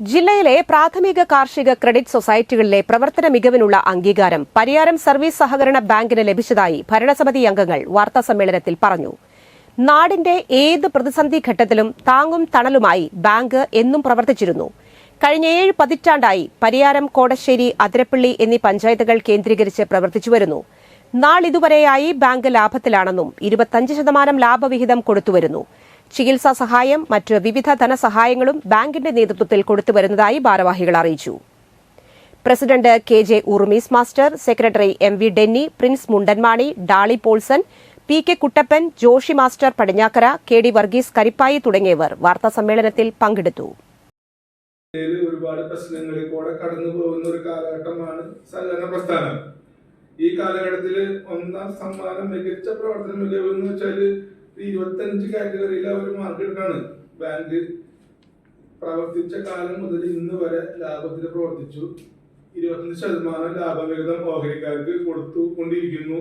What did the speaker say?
ജില്ലയിലെ പ്രാഥമിക കാർഷിക ക്രെഡിറ്റ് സൊസൈറ്റികളിലെ പ്രവർത്തന മികവിനുള്ള അംഗീകാരം പരിയാരം സർവീസ് സഹകരണ ബാങ്കിന് ലഭിച്ചതായി ഭരണസമിതി അംഗങ്ങൾ വാർത്താസമ്മേളനത്തിൽ പറഞ്ഞു. നാടിന്റെ ഏത് പ്രതിസന്ധി ഘട്ടത്തിലും താങ്ങും തണലുമായി ബാങ്ക് എന്നും പ്രവർത്തിച്ചിരുന്നു. കഴിഞ്ഞ ഏഴ് പതിറ്റാണ്ടായി പരിയാരം കോടശ്ശേരി അതിരപ്പള്ളി എന്നീ പഞ്ചായത്തുകൾ കേന്ദ്രീകരിച്ച് പ്രവർത്തിച്ചുവരുന്നു നാളിതുവരെയായി ബാങ്ക് ലാഭത്തിലാണെന്നും ഇരുപത്തഞ്ച് ശതമാനം ലാഭവിഹിതം കൊടുത്തുവരുന്നു ചികിത്സാ സഹായം മറ്റ് വിവിധ ധനസഹായങ്ങളും ബാങ്കിന്റെ നേതൃത്വത്തിൽ കൊടുത്തുവരുന്നതായി ഭാരവാഹികൾ അറിയിച്ചു. President K J Urumees master secretary M V Denny Prince Mundanmani Dolly Paulson P K Kuttappan Joshi master Padinjakkara K D Varghese Karippayi തുടങ്ങിയവർ വാർത്താ സമ്മേളനത്തിൽ പങ്കെടുത്തു. ഒരുപാട് പ്രശ്നങ്ങളിൽ കൂടെ കടന്നു പോകുന്ന ഒരു കാലഘട്ടമാണ് സഹകരണ പ്രസ്ഥാനം. ഈ കാലഘട്ടത്തിൽ ഒന്നാം സമ്മാനം മികച്ച പ്രവർത്തനം എന്ന് വെച്ചാൽ ഇരുപത്തഞ്ച് കാറ്റഗറിയിൽ അവർ മാർക്ക് എടുക്കാണ്. ബാങ്ക് പ്രവർത്തിച്ച കാലം മുതൽ ഇന്ന് വരെ ലാഭത്തിൽ പ്രവർത്തിച്ചു. ഇരുപത്തഞ്ച് ശതമാനം ലാഭവിഹിതം ഓഹരിക്കാർക്ക് കൊടുത്തു കൊണ്ടിരിക്കുന്നു.